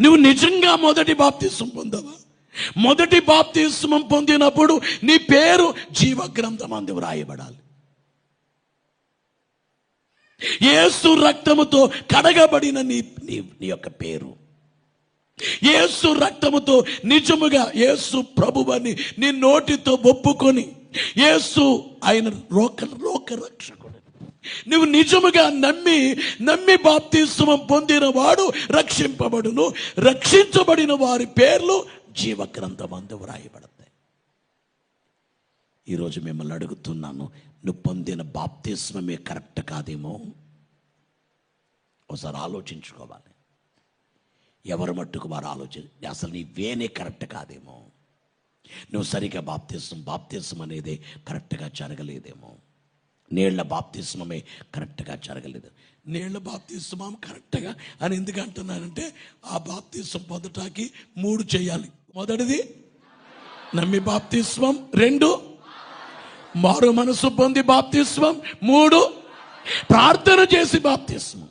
నువ్వు నిజంగా మొదటి బాప్తిస్మం పొందవా? మొదటి బాప్తిస్మం పొందినప్పుడు నీ పేరు జీవ గ్రంథం అందు వ్రాయబడాలి. ఏసు రక్తముతో కడగబడిన నీ నీ నీ యొక్క పేరు. ఏసు రక్తముతో నిజముగా ఏసు ప్రభువని నీ నోటితో ఒప్పుకొని ఏసు ఆయన రోక రోక రక్షకుడు. నువ్వు నిజముగా నమ్మి నమ్మి బాప్తిస్మం పొందిన వాడు రక్షింపబడును. రక్షించబడిన వారి పేర్లు జీవ అందు వ్రాయబడతాయి. ఈరోజు మిమ్మల్ని అడుగుతున్నాను నువ్వు పొందిన బాప్తిస్వమే కరెక్ట్ కాదేమో? ఒకసారి ఆలోచించుకోవాలి. ఎవరు మట్టుకు వారు ఆలోచన అసలు నీ వేనే కరెక్ట్ కాదేమో? నువ్వు సరిగా బాప్తిస్మం బాప్తిస్మం అనేది కరెక్ట్గా జరగలేదేమో? నీళ్ళ బాప్తిస్మమే కరెక్ట్గా జరగలేదు. నీళ్ళ బాప్తిస్మం కరెక్ట్గా అని ఎందుకు అంటున్నానంటే ఆ బాప్తిస్మం పొందటానికి మూడు చేయాలి. మొదటిది నమ్మి బాప్తిస్మం. రెండు మారు మనసు పొంది బాప్తిస్మం. మూడు ప్రార్థన చేసి బాప్తిస్మం.